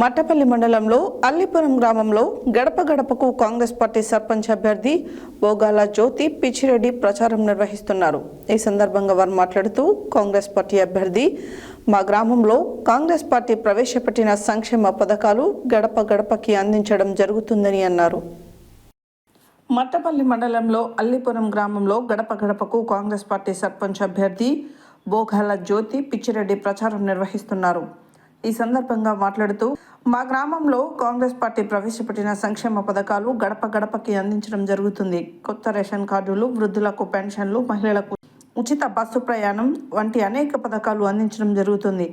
మట్టపల్లి మండలంలో అల్లిపురం గ్రామంలో గడప గడపకు కాంగ్రెస్ పార్టీ సర్పంచ్ అభ్యర్థి బోగాల జ్యోతి పిచ్చిరెడ్డి ప్రచారం నిర్వహిస్తున్నారు. ఈ సందర్భంగా వారు మాట్లాడుతూ కాంగ్రెస్ పార్టీ అభ్యర్థి మా గ్రామంలో కాంగ్రెస్ పార్టీ ప్రవేశపెట్టిన సంక్షేమ పథకాలు గడప గడపకి అందించడం జరుగుతుందని అన్నారు. మట్టపల్లి మండలంలో అల్లిపురం గ్రామంలో గడప గడపకు కాంగ్రెస్ పార్టీ సర్పంచ్ అభ్యర్థి బోగాల జ్యోతి పిచ్చిరెడ్డి ప్రచారం నిర్వహిస్తున్నారు. ఈ సందర్భంగా మాట్లాడుతూ మా గ్రామంలో కాంగ్రెస్ పార్టీ ప్రవేశపెట్టిన సంక్షేమ పథకాలు గడప గడపకి అందించడం జరుగుతుంది. కొత్త రేషన్ కార్డులు వృద్ధులకు పెన్షన్లు మహిళలకు ఉచిత బస్సు ప్రయాణం వంటి అనేక పథకాలు అందించడం జరుగుతుంది.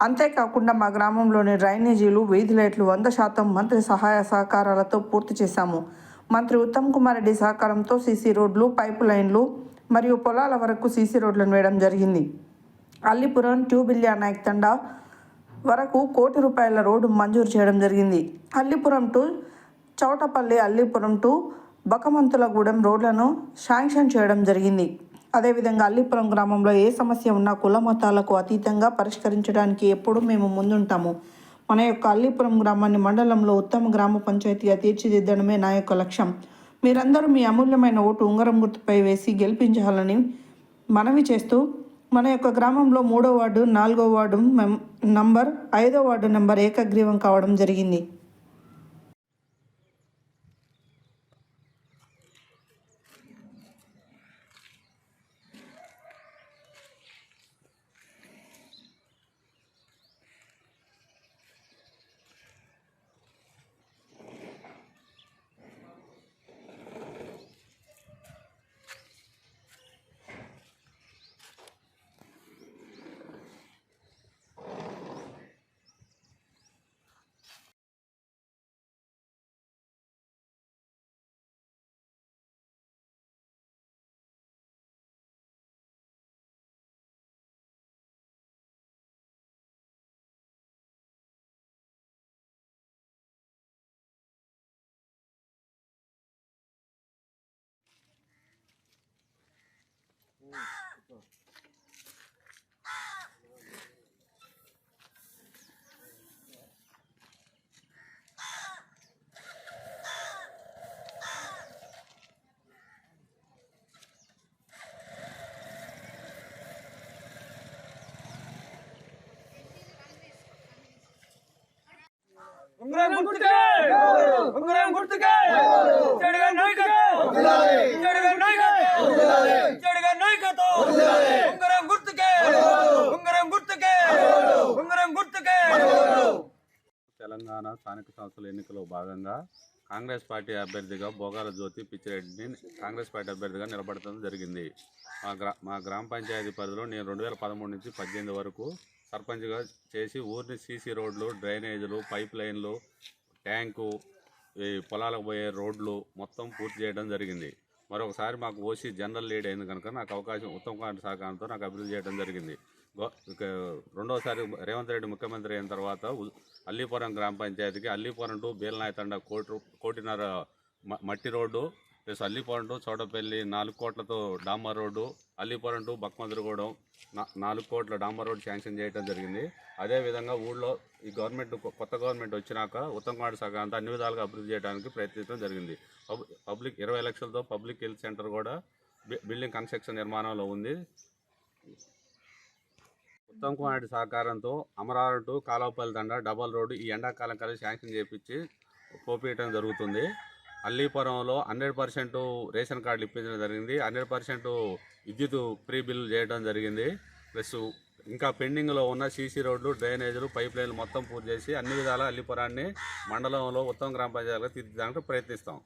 అంతేకాకుండా మా గ్రామంలోని డ్రైనేజీలు వీధి లైట్లు వంద శాతం మంత్రి సహాయ సహకారాలతో పూర్తి చేశాము. మంత్రి ఉత్తమ్ కుమార్ రెడ్డి సహకారంతో సీసీ రోడ్లు పైపు లైన్లు మరియు పొలాల వరకు సీసీ రోడ్లను వేయడం జరిగింది. అల్లిపురం ట్యూబిల్యా నాయక్ తండా వరకు కోటి రూపాయల రోడ్డు మంజూరు చేయడం జరిగింది. అల్లిపురం టు చౌటపల్లి అల్లిపురం టు బకమంతులగూడెం రోడ్లను శాంక్షన్ చేయడం జరిగింది. అదేవిధంగా అల్లిపురం గ్రామంలో ఏ సమస్య ఉన్నా కుల మతాలకు అతీతంగా పరిష్కరించడానికి ఎప్పుడూ మేము ముందుంటాము. మన యొక్క అల్లిపురం గ్రామాన్ని మండలంలో ఉత్తమ గ్రామ పంచాయతీగా తీర్చిదిద్దడమే నా యొక్క లక్ష్యం. మీరందరూ మీ అమూల్యమైన ఓటు ఉంగరం గుర్తుపై వేసి గెలిపించాలని మనవి చేస్తూ మన యొక్క గ్రామంలో మూడో వార్డు నాలుగో వార్డు మెం- నంబర్ ఐదో వార్డు నంబర్ ఏకగ్రీవం కావడం జరిగింది. ఉంగరం గుర్తుకే! ఉంగరం గుర్తుకే! చెడుగా చెడుగా చెడుగా ఉంగరం గుర్తుకే! ఉంగరం గుర్తుకే! ఉంగరం గుర్తుకే! తెలంగాణ స్థానిక సంస్థల ఎన్నికలో భాగంగా కాంగ్రెస్ పార్టీ అభ్యర్థిగా బోగాల జ్యోతి పిచ్చిరెడ్డిని కాంగ్రెస్ పార్టీ అభ్యర్థిగా నిలబడటం జరిగింది. మా గ్రా మా గ్రామ పంచాయతీ పరిధిలో నేను రెండు వేల పదమూడు నుంచి పద్దెనిమిది వరకు సర్పంచ్గా చేసి ఊరిని సీసీ రోడ్లు డ్రైనేజీలు పైప్ లైన్లు ట్యాంకు ఈ పొలాలకు పోయే రోడ్లు మొత్తం పూర్తి చేయడం జరిగింది. మరొకసారి మాకు ఓసీ జనరల్ లీడ్ అయింది కనుక నాకు అవకాశం ఉత్తమ్ కుమార్ సహకారంతో నాకు అభివృద్ధి చేయడం జరిగింది. గో- రెండోసారి రేవంత్ రెడ్డి ముఖ్యమంత్రి అయిన తర్వాత అల్లీపురం గ్రామ పంచాయతీకి అల్లీపురం టు బీలనాయతండ కోటి రూ- కోటిన్నర మట్టి రోడ్డు ప్లస్ అల్లీపురం చోటపల్లి నాలుగు కోట్లతో డాంబర్ రోడ్డు అల్లీపురం టు బక్మదురుగూడెం నా- నాలుగు కోట్ల డాంబర్ రోడ్ శాంక్షన్ చేయడం జరిగింది. అదేవిధంగా ఊళ్ళో ఈ గవర్నమెంట్ కొత్త గవర్నమెంట్ వచ్చినాక ఉత్తమ్ కుమార్ సహకారంతో అన్ని విధాలుగా అభివృద్ధి చేయడానికి ప్రయత్నించడం జరిగింది. పబ్లిక్ ఇరవై లక్షలతో పబ్లిక్ హెల్త్ సెంటర్ కూడా బిల్డింగ్ కన్స్ట్రక్షన్ నిర్మాణంలో ఉంది. ఉత్తమ్ కుమార్ రెడ్డి సహకారంతో అమరావతి టు కాలువపల్లి దండ డబల్ రోడ్డు ఈ ఎండాకాలం కలిసి శాంక్షన్ చేపించి పోపేయటం జరుగుతుంది. అల్లీపురంలో హండ్రెడ్ పర్సెంట్ రేషన్ కార్డులు ఇప్పించడం జరిగింది. హండ్రెడ్ పర్సెంట్ విద్యుత్ ప్రీ బిల్ చేయడం జరిగింది. ప్లస్ ఇంకా పెండింగ్లో ఉన్న సీసీ రోడ్లు డ్రైనేజీలు పైప్ లైన్లు మొత్తం పూర్తి చేసి అన్ని విధాలా అల్లీపురాన్ని మండలంలో ఉత్తమ గ్రామ పంచాయతీగా తీర్చిదానికి ప్రయత్నిస్తాం.